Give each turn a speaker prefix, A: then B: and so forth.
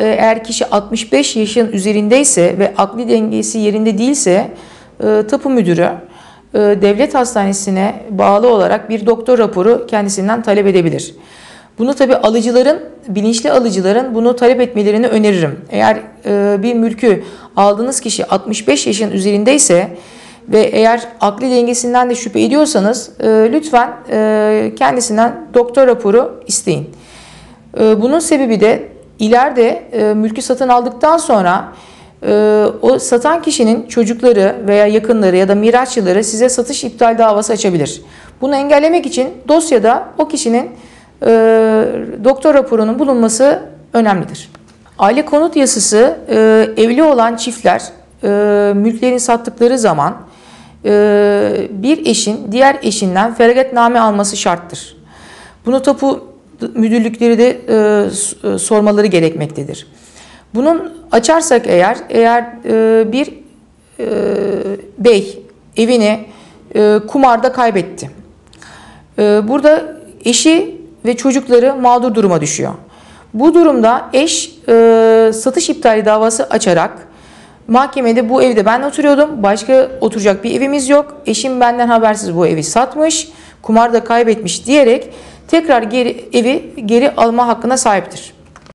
A: e, eğer kişi 65 yaşın üzerindeyse ve akli dengesi yerinde değilse e, tapu müdürü e, devlet hastanesine bağlı olarak bir doktor raporu kendisinden talep edebilir. Bunu tabi alıcıların, bilinçli alıcıların bunu talep etmelerini öneririm. Eğer e, bir mülkü aldığınız kişi 65 yaşın üzerindeyse ve eğer akli dengesinden de şüphe ediyorsanız lütfen kendisinden doktor raporu isteyin. Bunun sebebi de ileride e, mülkü satın aldıktan sonra e, o satan kişinin çocukları veya yakınları ya da mirasçıları size satış iptal davası açabilir. Bunu engellemek için dosyada o kişinin e, doktor raporunun bulunması önemlidir. Aile konut yasası e, evli olan çiftler e, mülklerini sattıkları zaman e, bir eşin diğer eşinden feragatname alması şarttır. Bunu tapu müdürlükleri de e, sormaları gerekmektedir. Bunun açarsak eğer, eğer e, bir e, bey evini e, kumarda kaybetti. E, burada eşi ve çocukları mağdur duruma düşüyor. Bu durumda eş e, satış iptali davası açarak mahkemede bu evde ben oturuyordum. Başka oturacak bir evimiz yok. Eşim benden habersiz bu evi satmış. Kumarda kaybetmiş diyerek tekrar geri, evi geri alma hakkına sahiptir.